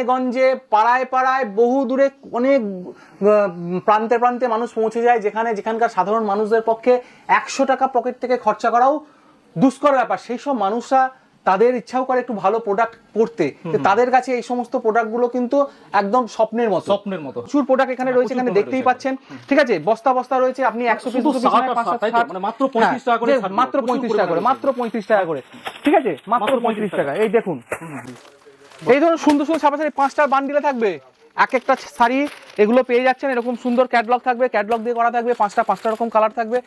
গ্রামে গঞ্জে পাড়ায় পাড়ায় বহু দূরে অনেক প্রান্তে প্রান্তে মানুষ পৌঁছে যায় যেখানে যেখানকার সাধারণ মানুষদের পক্ষে একশো টাকা পকেট থেকে খরচা করাও দুষ্কর ব্যাপার। সেই সব মানুষরা তাদের ইচ্ছাও করে একটু ভালো প্রোডাক্ট পড়তে তাদের কাছে এই সমস্ত প্রোডাক্টগুলো কিন্তু একদম স্বপ্নের মতো। স্বপ্নের মতো। প্রচুর প্রোডাক্ট এখানে রয়েছে এখানে দেখতেই পাচ্ছেন। ঠিক আছে বস্তা বস্তা রয়েছে আপনি একশো পিস? মানে মাত্র 35 টাকা করে হ্যাঁ, মাত্র পঁয়ত্রিশ টাকা করে মাত্র পঁয়ত্রিশ টাকা করে। ঠিক আছে মাত্র পঁয়ত্রিশ টাকা। এই দেখুন। এই ধরুন সুন্দর সুন্দর ছাপা শাড়ি পাঁচটার বান্ডিলে থাকবে। এক একটা শাড়ি এগুলো পেয়ে যাচ্ছেন এরকম সুন্দর ক্যাটলগ থাকবে ক্যাটলগ দিয়ে করা থাকবে পাঁচটা পাঁচটা রকম কালার থাকবে।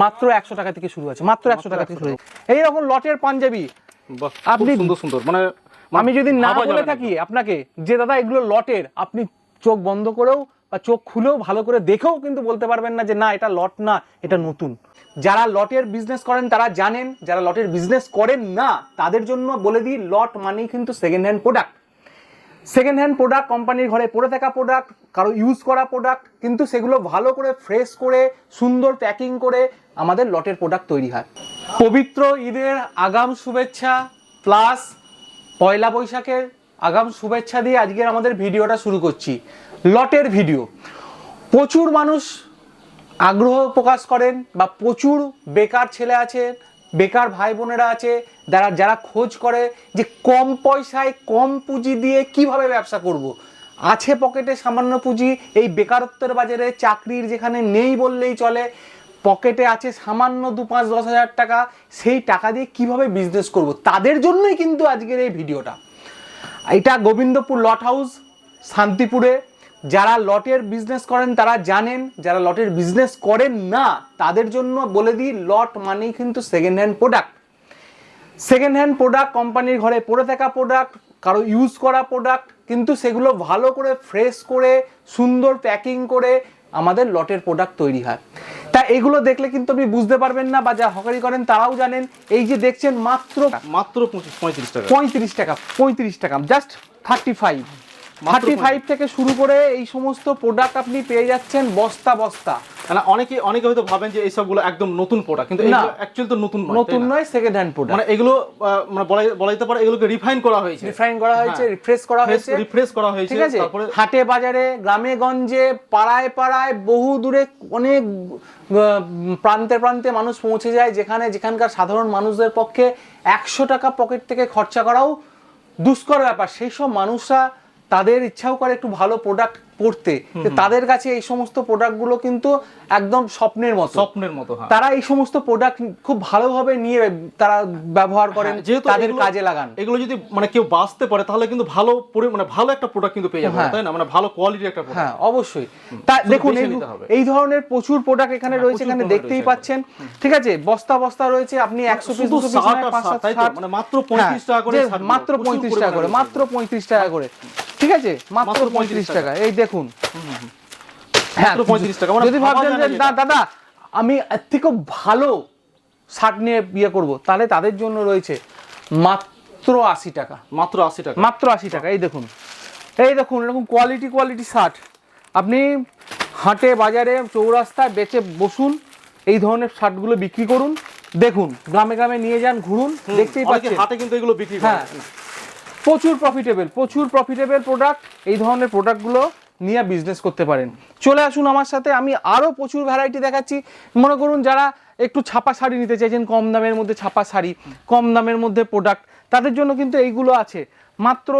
মাত্র একশো টাকা থেকে শুরু আছে মাত্র একশো টাকা থেকে শুরু এই রকম লটের পাঞ্জাবি। আপনি- সুন্দর সুন্দর। মানে আমি যদি না বলে থাকি আপনাকে যে দাদা এগুলো লটের আপনি চোখ বন্ধ করেও বা চোখ খুলেও ভালো করে দেখেও কিন্তু বলতে পারবেন না যে, না, এটা লট না, এটা নতুন। যারা লটের বিজনেস করেন, তারা জানেন, যারা লটের বিজনেস করেন না, তাদের জন্য বলে দিই, লট মানেই কিন্তু second hand product second hand product কোম্পানির ঘরে পড়ে থাকা প্রোডাক্ট কারও ইউজ করা প্রোডাক্ট কিন্তু সেগুলো ভালো করে ফ্রেশ করে, সুন্দর প্যাকিং করে আমাদের লটের প্রোডাক্ট তৈরি হয়। পবিত্র ঈদের আগাম শুভেচ্ছা প্লাস পয়লা বৈশাখের আগাম শুভেচ্ছা দিয়ে আজকের আমাদের ভিডিওটা শুরু করছি। লটের ভিডিও। প্রচুর মানুষ আগ্রহ প্রকাশ করেন বা প্রচুর বেকার ছেলে আছে, বেকার ভাই বোনেরা আছে, যারা যারা খোঁজ করে যে কম পয়সায় কম পুঁজি দিয়ে কীভাবে ব্যবসা করব। আছে পকেটে সামান্য পুঁজি, এই বেকারত্বের বাজারে চাকরির যেখানে নেই বললেই চলে, পকেটে আছে সামান্য দু পাঁচ দশ হাজার টাকা, সেই টাকা দিয়ে কীভাবে বিজনেস করব? তাদের জন্যই কিন্তু আজকের এই ভিডিওটা। এটা গোবিন্দপুর লট হাউস, শান্তিপুরে যারা লটের বিজনেস করেন তারা জানেন যারা লটের বিজনেস করেন না তাদের জন্য বলে দিই লট মানেই কিন্তু second hand product second hand product কোম্পানির ঘরে পড়ে থাকা প্রোডাক্ট কারও ইউজ করা প্রোডাক্ট কিন্তু সেগুলো ভালো করে ফ্রেশ করে সুন্দর প্যাকিং করে আমাদের লটের প্রোডাক্ট তৈরি হয়। তা এগুলো দেখলে কিন্তু আপনি বুঝতে পারবেন না বা যা হকারি করেন তারাও জানেন এই যে দেখছেন মাত্র মাত্র পঁয়ত্রিশ টাকা। পঁয়ত্রিশ টাকা পঁয়ত্রিশ টাকা just thirty five thirty five থেকে শুরু করে এই সমস্ত প্রোডাক্ট আপনি পেয়ে যাচ্ছেন বস্তা বস্তা। মানে অনেকে অনেকে হয়তো ভাবেন যে এইসবগুলো একদম নতুন প্রোডাক্ট কিন্তু না। অ্যাকচুয়ালি তো নতুন নতুন নয় সেকেন্ড হ্যান্ড প্রোডাক্ট মানে এগুলো মানে বলা বলা যেতে পারে এগুলোকে রিফাইন করা হয়েছে। রিফাইন করা হয়েছে হ্যাঁ। রিফ্রেশ করা হয়েছে। রিফ্রেশ করা হয়েছে ঠিক আছে? তারপরে হাটে বাজারে গ্রামে গঞ্জে পাড়ায় পাড়ায় বহু দূরে অনেক প্রান্তে প্রান্তে মানুষ পৌঁছে যায় যেখানে যেখানকার সাধারণ মানুষদের পক্ষে একশো টাকা পকেট থেকে খরচা করাও দুষ্কর ব্যাপার। সেই সব মানুষরা তাদের ইচ্ছাও করে একটু ভালো প্রোডাক্ট পড়তে তাদের কাছে এই সমস্ত প্রোডাক্টগুলো কিন্তু একদম স্বপ্নের মতো। স্বপ্নের মতো হ্যাঁ। তারা এই সমস্ত প্রোডাক্ট খুব ভালোভাবে নিয়ে তারা ব্যবহার করেন হ্যাঁ, যেহেতু তাদের কাজে লাগান। এগুলো যদি মানে কেউ বাঁচতে পারে তাহলে কিন্তু ভালো মানে ভালো একটা প্রোডাক্ট কিন্তু পেয়ে যাবে হ্যাঁ। তাই না? মানে ভালো কোয়ালিটির একটা হ্যাঁ অবশ্যই। তা দেখুন এই- ধরনের প্রচুর প্রোডাক্ট এখানে রয়েছে এখানে দেখতেই পাচ্ছেন। ঠিক আছে বস্তা বস্তা রয়েছে আপনি একশো পিস? মানে মাত্র 35 হ্যাঁ, টাকা করে মাত্র পঁয়ত্রিশ টাকা করে মাত্র পঁয়ত্রিশ টাকা করে। ঠিক আছে? মাত্র পঁয়ত্রিশ টাকা। এই দেখুন। হ্যাঁ মাত্র 35 টাকা, মানে যদি ভাবছেন যে না দাদা আমি এর থেকেও ভালো শার্ট নিয়ে বিয়ে করব তাহলে তাদের জন্য রয়েছে মাত্র আশি টাকা। মাত্র আশি টাকা। মাত্র আশি টাকা। এই দেখুন। এই দেখুন এরকম কোয়ালিটি কোয়ালিটি শার্ট। আপনি হাটে বাজারে চৌরাস্তায় বেচে বসুন এই ধরনের শার্টগুলো বিক্রি করুন। দেখুন গ্রামে গ্রামে নিয়ে যান ঘুরুন দেখতেই পাচ্ছেন। হাটে কিন্তু এগুলো বিক্রি হ্যাঁ। প্রচুর প্রফিটেবল প্রচুর প্রফিটেবল প্রোডাক্ট এই ধরনের প্রোডাক্টগুলো নিয়ে বিজনেস করতে পারেন। চলে আসুন আমার সাথে আমি আরও প্রচুর ভ্যারাইটি দেখাচ্ছি। মনে করুন যারা একটু ছাপা শাড়ি নিতে চাইছেন কম দামের মধ্যে ছাপা শাড়ি কম দামের মধ্যে প্রোডাক্ট তাদের জন্য কিন্তু এইগুলো আছে। মাত্র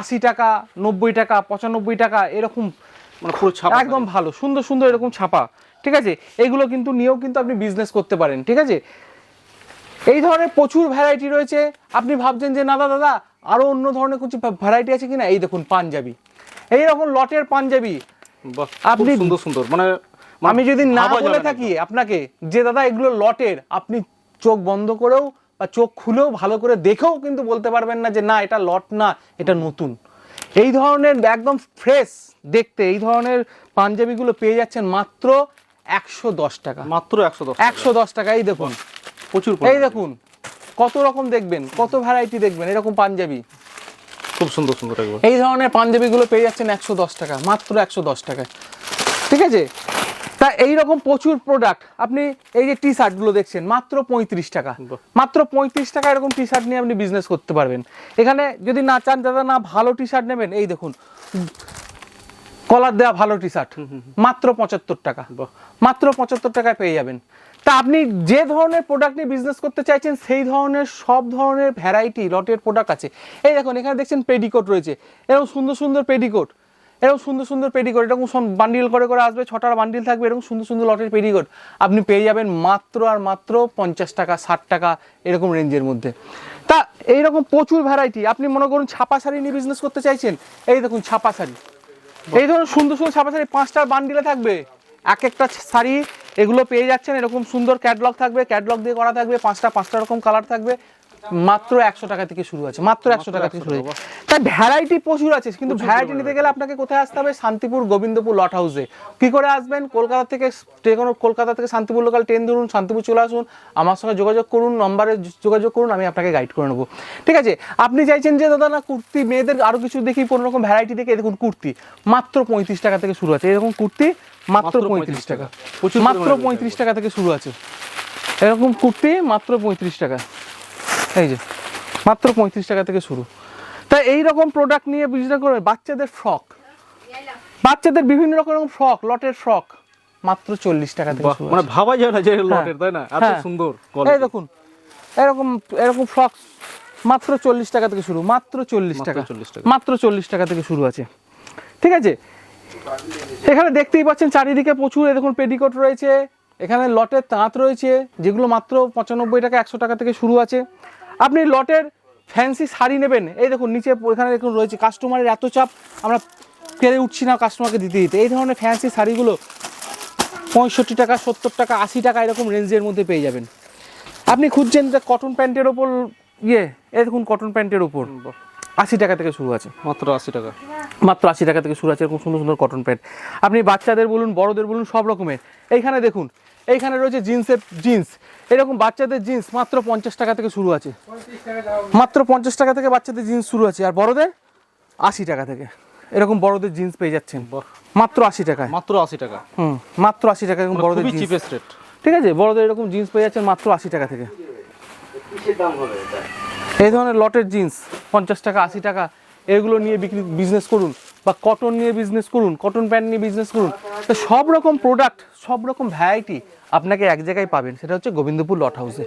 আশি টাকা নব্বই টাকা পঁচানব্বই টাকা এরকম মানে ছাপা একদম ভালো সুন্দর সুন্দর এরকম ছাপা। ঠিক আছে? এগুলো কিন্তু নিয়েও কিন্তু আপনি বিজনেস করতে পারেন। ঠিক আছে? এই ধরনের প্রচুর ভ্যারাইটি রয়েছে। আপনি ভাবছেন যে না দাদা আরও অন্য ধরনের কিছু ভ্যারাইটি আছে কিনা? এই দেখুন পাঞ্জাবি। এই রকম লটের পাঞ্জাবি। আপনি- সুন্দর সুন্দর। মানে আমি যদি না বলে থাকি আপনাকে যে দাদা এগুলো লটের আপনি চোখ বন্ধ করেও বা চোখ খুলেও ভালো করে দেখেও কিন্তু বলতে পারবেন না যে না এটা লট না এটা নতুন। এই ধরনের একদম ফ্রেশ দেখতে এই ধরনের পাঞ্জাবিগুলো পেয়ে যাচ্ছেন মাত্র একশো দশ টাকা। মাত্র একশো দশ একশো দশ টাকা এই দেখুন। প্রচুর এই দেখুন কত রকম দেখবেন কত ভ্যারাইটি দেখবেন এরকম পাঞ্জাবি। খুব সুন্দর সুন্দর একবার। এই ধরনের পাঞ্জাবিগুলো পেয়ে যাচ্ছেন একশো দশ টাকা মাত্র একশো দশ টাকায়। ঠিক আছে? তা এইরকম প্রচুর প্রোডাক্ট আপনি এই যে টি শার্টগুলো দেখছেন মাত্র পঁয়ত্রিশ টাকা। মাত্র পঁয়ত্রিশ টাকা এরকম টি শার্ট নিয়ে আপনি বিজনেস করতে পারবেন। এখানে যদি না চান দাদা না ভালো টি শার্ট নেবেন এই দেখুন কলার দেওয়া ভালো টি শার্ট মাত্র পঁচাত্তর টাকা। মাত্র পঁচাত্তর টাকায় পেয়ে যাবেন। তা আপনি যে ধরনের প্রোডাক্ট নিয়ে বিজনেস করতে চাইছেন সেই ধরনের সব ধরনের ভ্যারাইটি লটের প্রোডাক্ট আছে। এই দেখুন এখানে দেখছেন পেডিকোট রয়েছে। এরকম সুন্দর সুন্দর পেডিকোট এরকম সুন্দর সুন্দর পেডিকোট এরকম বান্ডিল করে করে আসবে ছটার বান্ডিল থাকবে এরকম সুন্দর সুন্দর লটের পেডিকোট আপনি পেয়ে যাবেন মাত্র আর মাত্র পঞ্চাশ টাকা ষাট টাকা এরকম রেঞ্জের মধ্যে। তা এইরকম প্রচুর ভ্যারাইটি আপনি মনে করুন ছাপা শাড়ি নিয়ে বিজনেস করতে চাইছেন এই দেখুন ছাপা শাড়ি। এই ধরুন সুন্দর সুন্দর ছাপা শাড়ি পাঁচটা বান্ডিলে থাকবে। এক একটা শাড়ি এগুলো পেয়ে যাচ্ছেন, এরকম সুন্দর ক্যাটলগ থাকবে ক্যাটলগ দিয়ে করা থাকবে, পাঁচটা পাঁচটা রকম কালার থাকবে। মাত্র একশো টাকা থেকে শুরু আছে মাত্র একশো টাকা থেকে শুরু তাই ভ্যারাইটি প্রচুর আছে কিন্তু ভ্যারাইটি নিতে গেলে আপনাকে কোথায় আসতে হবে? শান্তিপুর গোবিন্দপুর লট হাউসে কি করে আসবেন? কলকাতা থেকে কোনো কলকাতা থেকে শান্তিপুর লোকাল ট্রেন ধরুন শান্তিপুর চলে আসুন। আমার সঙ্গে যোগাযোগ করুন নম্বরে যোগাযোগ করুন আমি আপনাকে গাইড করে নেব। ঠিক আছে? আপনি চাইছেন যে দাদা না কুর্তি মেয়েদের আরও কিছু দেখি কোনো রকম ভ্যারাইটি দেখে দেখুন কুর্তি। মাত্র পঁয়ত্রিশ টাকা থেকে শুরু আছে। এরকম কুর্তি মাত্র মাত্র পঁয়ত্রিশ টাকা। প্রচুর মাত্র পঁয়ত্রিশ টাকা থেকে শুরু আছে। এরকম কুর্তি মাত্র পঁয়ত্রিশ টাকা। এই যে মাত্র পঁয়ত্রিশ টাকা থেকে শুরু। তাই এই রকম প্রোডাক্ট নিয়ে বিজনেস করে বাচ্চাদের ফ্রক বাচ্চাদের বিভিন্ন রকম ফ্রক লটের ফ্রক মাত্র চল্লিশ টাকা থেকে শুরু মানে। ভাবা যায় না যে লটের তাই না? এত হ্যাঁ। সুন্দর এই দেখুন এরকম এরকম ফ্রক মাত্র চল্লিশ টাকা থেকে শুরু মাত্র চল্লিশ টাকা। 40 টাকা। মাত্র চল্লিশ টাকা থেকে শুরু আছে। ঠিক আছে? এখানে দেখতেই পাচ্ছেন চারিদিকে প্রচুর দেখুন পেডিকোট রয়েছে এখানে লটের তাঁত রয়েছে যেগুলো মাত্র পঁচানব্বই টাকা একশো টাকা থেকে শুরু আছে। আপনি লটের ফ্যান্সি শাড়ি নেবেন। এই দেখুন নিচে এখানে দেখুন রয়েছে কাস্টমারের এত চাপ আমরা পেরে উঠছি না কাস্টমারকে দিতে দিতে। এই ধরনের ফ্যান্সি শাড়িগুলো পঁয়ষট্টি টাকা সত্তর টাকা আশি টাকা এরকম রেঞ্জের মধ্যে পেয়ে যাবেন। আপনি খুঁজছেন যে কটন প্যান্টের ওপর ইয়ে এই দেখুন কটন প্যান্টের ওপর। আশি টাকা থেকে শুরু আছে। মাত্র আশি টাকা। মাত্র আশি টাকা থেকে শুরু আছে এরকম সুন্দর সুন্দর কটন প্যান্ট আপনি বাচ্চাদের বলুন বড়দের বলুন সব রকমের। এইখানে দেখুন এইখানে রয়েছে জিন্সের জিন্স। এরকম বাচ্চাদের জিন্স মাত্র পঞ্চাশ টাকা থেকে শুরু আছে। মাত্র পঞ্চাশ টাকা থেকে বাচ্চাদের জিন্স শুরু আছে। আর বড়দের আশি টাকা থেকে। এরকম বড়দের জিন্স পেয়ে যাচ্ছেন। মাত্র আশি টাকায়। মাত্র আশি টাকা। হুম মাত্র আশি টাকা এরকম বড়দের খুবই জিন্স। চিপেস্ট রেট ঠিক আছে বড়দের এরকম জিন্স পেয়ে যাচ্ছেন মাত্র আশি টাকা থেকে। এই ধরনের লটের জিন্স পঞ্চাশ টাকা আশি টাকা এগুলো নিয়ে বিক্রি বিজনেস করুন। বা কটন নিয়ে বিজনেস করুন কটন প্যান্ট নিয়ে বিজনেস করুন তো সব রকম প্রোডাক্ট সব রকম ভ্যারাইটি আপনাকে এক জায়গায় পাবেন সেটা হচ্ছে গোবিন্দপুর লট হাউসে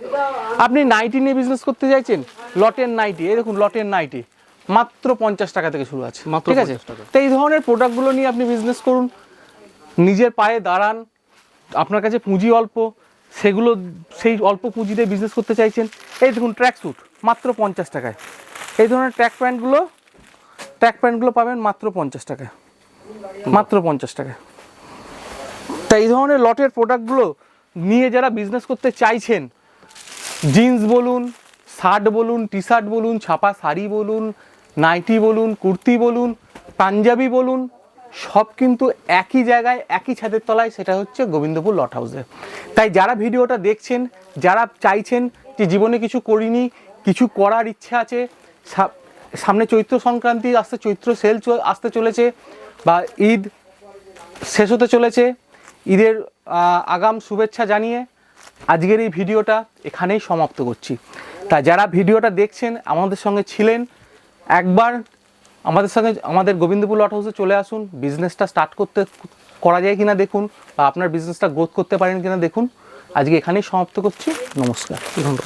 আপনি নাইটি নিয়ে বিজনেস করতে চাইছেন লটের নাইটি এই দেখুন লটের নাইটি মাত্র পঞ্চাশ টাকা থেকে শুরু আছে মাত্র ঠিক আছে? তো এই ধরনের প্রোডাক্টগুলো নিয়ে আপনি বিজনেস করুন নিজের পায়ে দাঁড়ান আপনার কাছে পুঁজি অল্প সেগুলো সেই অল্প পুঁজিতে বিজনেস করতে চাইছেন এই দেখুন ট্র্যাক স্যুট মাত্র পঞ্চাশ টাকায়। এই ধরনের ট্র্যাক প্যান্টগুলো ট্র্যাক প্যান্টগুলো পাবেন মাত্র পঞ্চাশ টাকায় মাত্র পঞ্চাশ টাকায় তা এই ধরনের লটের প্রোডাক্টগুলো নিয়ে যারা বিজনেস করতে চাইছেন জিন্স বলুন শার্ট বলুন টি শার্ট বলুন, ছাপা শাড়ি বলুন নাইটি বলুন, কুর্তি বলুন, পাঞ্জাবি বলুন, সব কিন্তু একই জায়গায়, একই ছাদের তলায়, সেটা হচ্ছে গোবিন্দপুর লট হাউসে তাই যারা ভিডিওটা দেখছেন, যারা চাইছেন যে জীবনে কিছু করিনি, কিছু করার ইচ্ছা আছে সামনে চৈত্র সংক্রান্তি আসতে চৈত্র সেল আসতে চলেছে বা ঈদ শেষ হতে চলেছে। ঈদের আগাম শুভেচ্ছা জানিয়ে আজকের এই ভিডিওটা এখানেই সমাপ্ত করছি। তা যারা ভিডিওটা দেখছেন, আমাদের সঙ্গে ছিলেন, একবার আমাদের সঙ্গে, আমাদের গোবিন্দপুর লট হাউসে চলে আসুন। বিজনেসটা স্টার্ট করতে করা যায় কিনা দেখুন বা আপনার বিজনেসটা গ্রোথ করতে পারেন কিনা দেখুন। আজকে এখানেই সমাপ্ত করছি। নমস্কার। ধন্যবাদ।